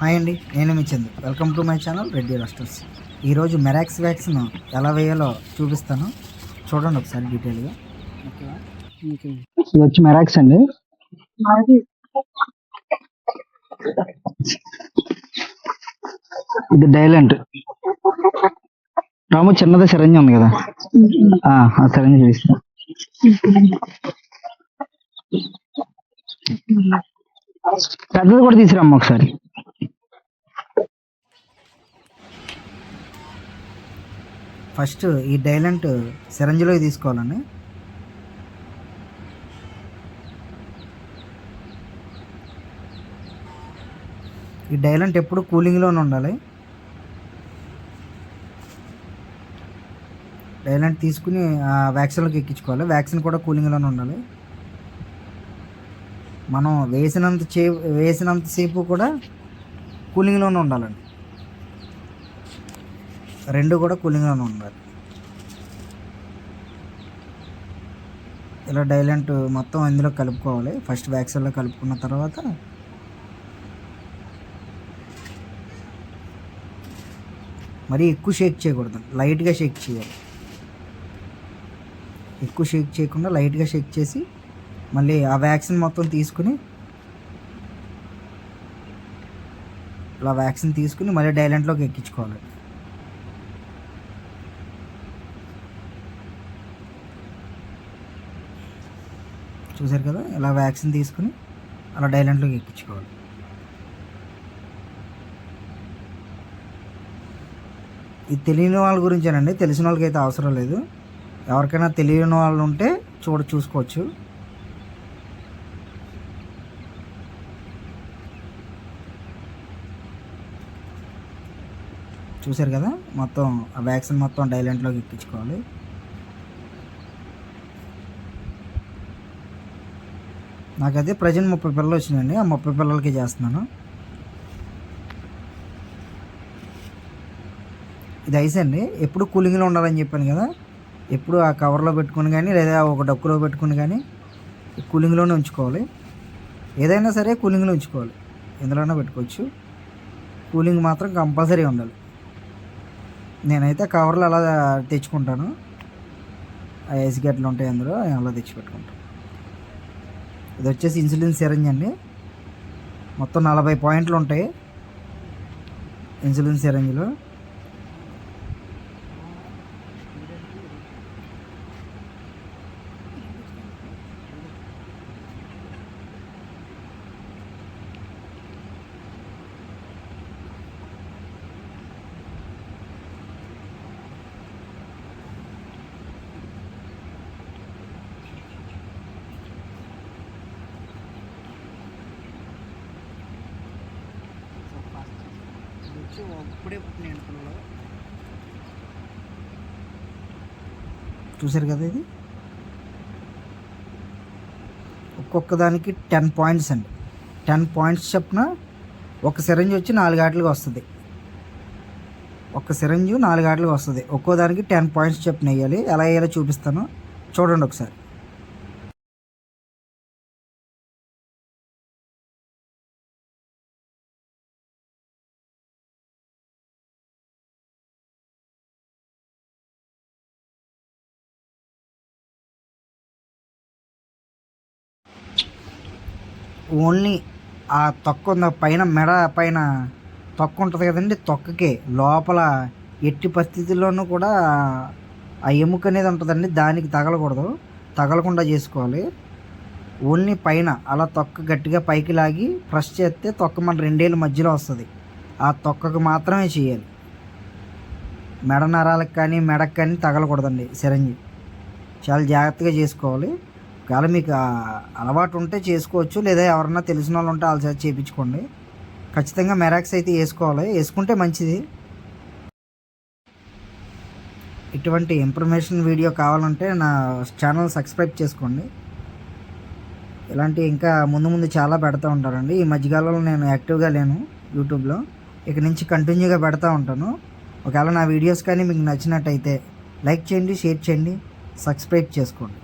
Hi అండి నేను మీ Chandu. Welcome to my channel Reddy roosters. ఈరోజు మెరాక్స్ వ్యాక్సిన్ ఎలా వేయాలో చూపిస్తాను. చూడండి ఒకసారి డీటెయిల్గా. ఇది వచ్చి మెరాక్స్ అండి. ఇది డైలెంట్. రాము చిన్నది సిరంజ్ ఉంది కదా? ఆ సిరంజ్ సిరంజి పెద్దది కూడా తీసుకురమ్మ ఒకసారి. ఫస్ట్ ఈ డైలెంట్ సిరంజిలో తీసుకోవాలండి. ఈ డైలెంట్ ఎప్పుడు కూలింగ్లోనే ఉండాలి. డైలెంట్ తీసుకుని ఆ వ్యాక్సిన్లోకి ఎక్కించుకోవాలి. వ్యాక్సిన్ కూడా కూలింగ్లోనే ఉండాలి. మనం వేసినంత చే వేసినంతసేపు కూడా కూలింగ్లోనే ఉండాలండి. రెండు కూడా కూలింగ్లోనే ఉండాలి. ఇలా డైలెంట్ మొత్తం ఇందులో కలుపుకోవాలి. ఫస్ట్ వ్యాక్సిన్లో కలుపుకున్న తర్వాత మరి ఎక్కువ షేక్ చేయకూడదు. లైట్గా షేక్ చేయాలి. ఎక్కువ షేక్ చేయకుండా లైట్గా షేక్ చేసి మళ్ళీ ఆ వ్యాక్సిన్ మొత్తం తీసుకుని ఇలా వ్యాక్సిన్ తీసుకుని మళ్ళీ డైలెంట్లోకి ఎక్కించుకోవాలి. చూసారు కదా ఇలా వ్యాక్సిన్ తీసుకుని అలా డైలెంట్లోకి ఎక్కించుకోవాలి. ఇది తెలియని వాళ్ళ గురించేనండి తెలిసిన వాళ్ళకి అయితే అవసరం లేదు. ఎవరికైనా తెలియని వాళ్ళు ఉంటే చూడ చూసుకోవచ్చు. చూసారు కదా మొత్తం ఆ వ్యాక్సిన్ మొత్తం డైలెంట్లోకి ఎక్కించుకోవాలి. నాకైతే ప్రజెంట్ ముప్పై పిల్లలు వచ్చినాయండి. ఆ ముప్పై పిల్లలకి చేస్తున్నాను. ఇది ఐస్ అండి. ఎప్పుడు కూలింగ్లో ఉండాలని చెప్పాను కదా. ఎప్పుడు ఆ కవర్లో పెట్టుకుని కానీ లేదా ఒక డక్కులో పెట్టుకుని కానీ కూలింగ్లోనే ఉంచుకోవాలి. ఏదైనా సరే కూలింగ్లో ఉంచుకోవాలి. ఎందులోనే పెట్టుకోవచ్చు. కూలింగ్ మాత్రం కంపల్సరీ ఉండాలి. నేనైతే కవర్లు అలా తెచ్చుకుంటాను. ఆ ఐస్ గట్లు ఉంటాయి అందులో అలా తెచ్చి పెట్టుకుంటాను ఇది వచ్చేసి ఇన్సులిన్ సిరంజ్ అండి. మొత్తం నలభై పాయింట్లు ఉంటాయి. ఇన్సులిన్ సిరంజ్లో. ఇప్పుడే పుట్టినాయి పిల్లలు చూసారు కదా ఇది? ఒక్కొక్క దానికి టెన్ పాయింట్స్ అండి. టెన్ పాయింట్స్ చెప్పిన ఒక సిరంజ్ వచ్చి నాలుగు ఆటలుగా వస్తుంది. ఒక సిరంజు నాలుగు వస్తుంది. ఒక్కో దానికి టెన్ పాయింట్స్ చెప్పిన వేయాలి. ఎలా వేయాలో చూపిస్తాను. చూడండి ఒకసారి. ఓన్లీ ఆ తొక్క ఉన్న పైన మెడ పైన తొక్క ఉంటుంది కదండి తొక్కకే. లోపల ఎట్టి పరిస్థితుల్లోనూ కూడా ఆ ఎముక అనేది ఉంటుందండి దానికి తగలకూడదు. తగలకుండా చేసుకోవాలి. ఓన్లీ పైన అలా తొక్క గట్టిగా పైకి లాగి ప్రెస్ చేస్తే తొక్క మన రెండేళ్ళ మధ్యలో వస్తుంది. ఆ తొక్కకు మాత్రమే చేయాలి. మెడ నరాలకు కానీ మెడకు కానీ తగలకూడదండి సిరంజి. చాలా జాగ్రత్తగా చేసుకోవాలి. ఒకవేళ మీకు అలవాటు ఉంటే చేసుకోవచ్చు లేదా ఎవరన్నా తెలిసిన వాళ్ళు ఉంటే వాళ్ళ చేత చేయించుకోండి ఖచ్చితంగా మెరాక్స్ అయితే వేసుకోవాలి. వేసుకుంటే మంచిది. ఇటువంటి ఇన్ఫర్మేషన్ వీడియో కావాలంటే నా ఛానల్ సబ్స్క్రైబ్ చేసుకోండి. ఇలాంటి ఇంకా ముందు ముందు చాలా పెడతా ఉంటారండి ఈ మధ్యకాలంలో నేను యాక్టివ్గా లేను యూట్యూబ్లో. ఇక నుంచి కంటిన్యూగా పెడతా ఉంటాను. ఒకవేళ నా వీడియోస్ కానీ మీకు నచ్చినట్టయితే లైక్ చేయండి షేర్ చేయండి సబ్స్క్రైబ్ చేసుకోండి.